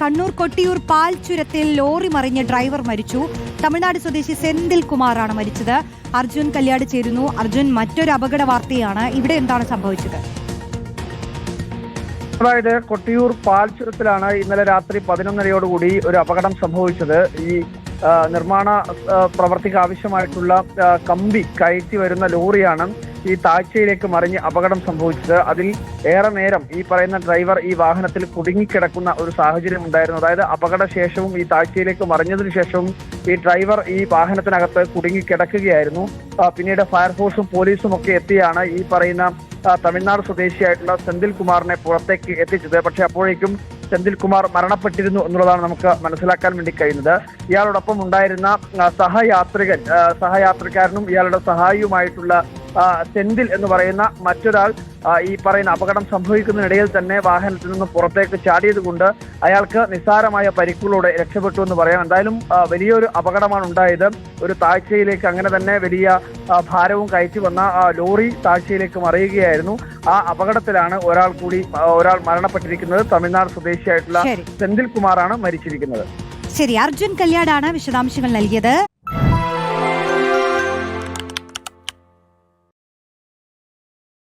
കണ്ണൂർ കൊട്ടിയൂർ പാൽ ചുരത്തിൽ ലോറി മറിഞ്ഞ് ഡ്രൈവർ മരിച്ചു. തമിഴ്നാട് സ്വദേശി സെന്തിൽ കുമാറാണ് മരിച്ചത്. അർജുൻ കല്യാട് ചേരുന്നു. അർജുൻ മറ്റൊരു അപകട വാർത്തയാണ്. ഇവിടെ എന്താണ് സംഭവിച്ചത്? അതായത് കൊട്ടിയൂർ പാൽച്ചുരത്തിലാണ് ഇന്നലെ രാത്രി പതിനൊന്നരയോടുകൂടി ഒരു അപകടം സംഭവിച്ചത്. ഈ നിർമ്മാണ പ്രവർത്തിക്ക് ആവശ്യമായിട്ടുള്ള കമ്പി കയറ്റി വരുന്ന ലോറിയാണ് ഈ താഴ്ചയിലേക്ക് മറിഞ്ഞ് അപകടം സംഭവിച്ചത്. അതിൽ ഏറെ നേരം ഈ പറയുന്ന ഡ്രൈവർ ഈ വാഹനത്തിൽ കുടുങ്ങിക്കിടക്കുന്ന ഒരു സാഹചര്യം ഉണ്ടായിരുന്നു. അതായത് അപകടശേഷവും ഈ താഴ്ചയിലേക്ക് മറിഞ്ഞതിനു ശേഷവും ഈ ഡ്രൈവർ ഈ വാഹനത്തിനകത്ത് കുടുങ്ങിക്കിടക്കുകയായിരുന്നു. പിന്നീട് ഫയർഫോഴ്സും പോലീസും ഒക്കെ എത്തിയാണ് ഈ പറയുന്ന തമിഴ്നാട് സ്വദേശിയായിട്ടുള്ള സെന്തിൽ കുമാറിനെ പുറത്തേക്ക് എത്തിച്ചത്. പക്ഷെ അപ്പോഴേക്കും സെന്തിൽ കുമാർ മരണപ്പെട്ടിരുന്നു എന്നുള്ളതാണ് നമുക്ക് മനസ്സിലാക്കാൻ വേണ്ടി കഴിയുന്നത്. ഇയാളോടൊപ്പം ഉണ്ടായിരുന്ന സഹയാത്രികൻ സഹയാത്രക്കാരനും ഇയാളുടെ സഹായിയുമായിട്ടുള്ള സെന്തിൽ എന്ന് പറയുന്ന മറ്റൊരാൾ ഈ പറയുന്ന അപകടം സംഭവിക്കുന്നതിനിടയിൽ തന്നെ വാഹനത്തിൽ നിന്ന് പുറത്തേക്ക് ചാടിയത് കൊണ്ട് അയാൾക്ക് നിസ്സാരമായ പരിക്കുകളോടെ രക്ഷപ്പെട്ടു എന്ന് പറയാം. എന്തായാലും വലിയൊരു അപകടമാണ് ഉണ്ടായത്. ഒരു താഴ്ചയിലേക്ക് അങ്ങനെ തന്നെ വലിയ ഭാരവും കയറ്റി വന്ന ആ ലോറി താഴ്ചയിലേക്ക് മറിയുകയായിരുന്നു. ആ അപകടത്തിലാണ് ഒരാൾ കൂടി ഒരാൾ മരണപ്പെട്ടിരിക്കുന്നത്. തമിഴ്നാട് സ്വദേശിയായിട്ടുള്ള സെന്തിൽ കുമാറാണ് മരിച്ചിരിക്കുന്നത്. ശരി അർജുൻ കല്യാടാണ് വിശദാംശങ്ങൾ നൽകിയത്.